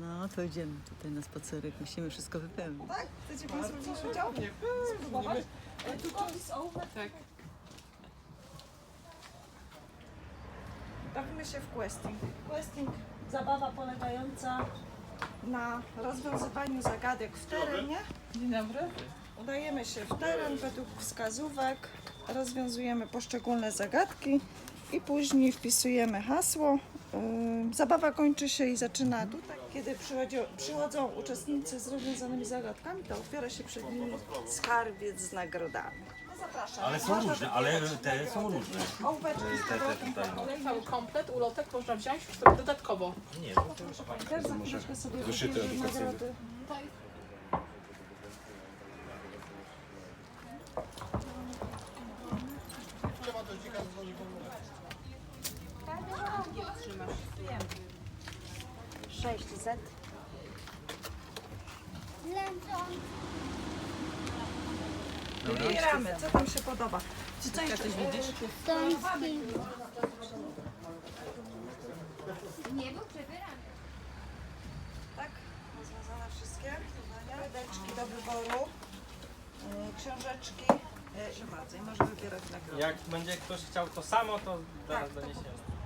No, to idziemy tutaj na spacerek. Musimy wszystko wypełnić. Tak? Chcecie Państwo wziąć udział? Spróbować? Tak. Bawimy się w questing. Questing, zabawa polegająca na rozwiązywaniu zagadek w terenie. Dzień dobry. Udajemy się w teren według wskazówek, rozwiązujemy poszczególne zagadki i później wpisujemy hasło. Zabawa kończy się i zaczyna tutaj. Kiedy przychodzi, przychodzą uczestnicy z rozwiązanymi zagadkami, to otwiera się przed nimi skarbiec z nagrodami. No zapraszam. Ale są Można różne, ale wybierać te są nagrody. różne. Ołóweczki z Te, te kawałkiem tutaj. kolei. Cały komplet, ulotek można wziąć sobie dodatkowo. Nie, Proszę Pani, też za chwileczkę sobie wybierze nagrody. Sześć Z. Wybieramy, co tam się podoba. Czy coś Coś widzisz? Nie był przebierany. Tak, rozwiązane wszystkie. Wydeczki do wyboru, y, książeczki. Y, I bardzo, i może wybierać nagrody. Jak będzie ktoś chciał to samo, to zaraz doniesiemy.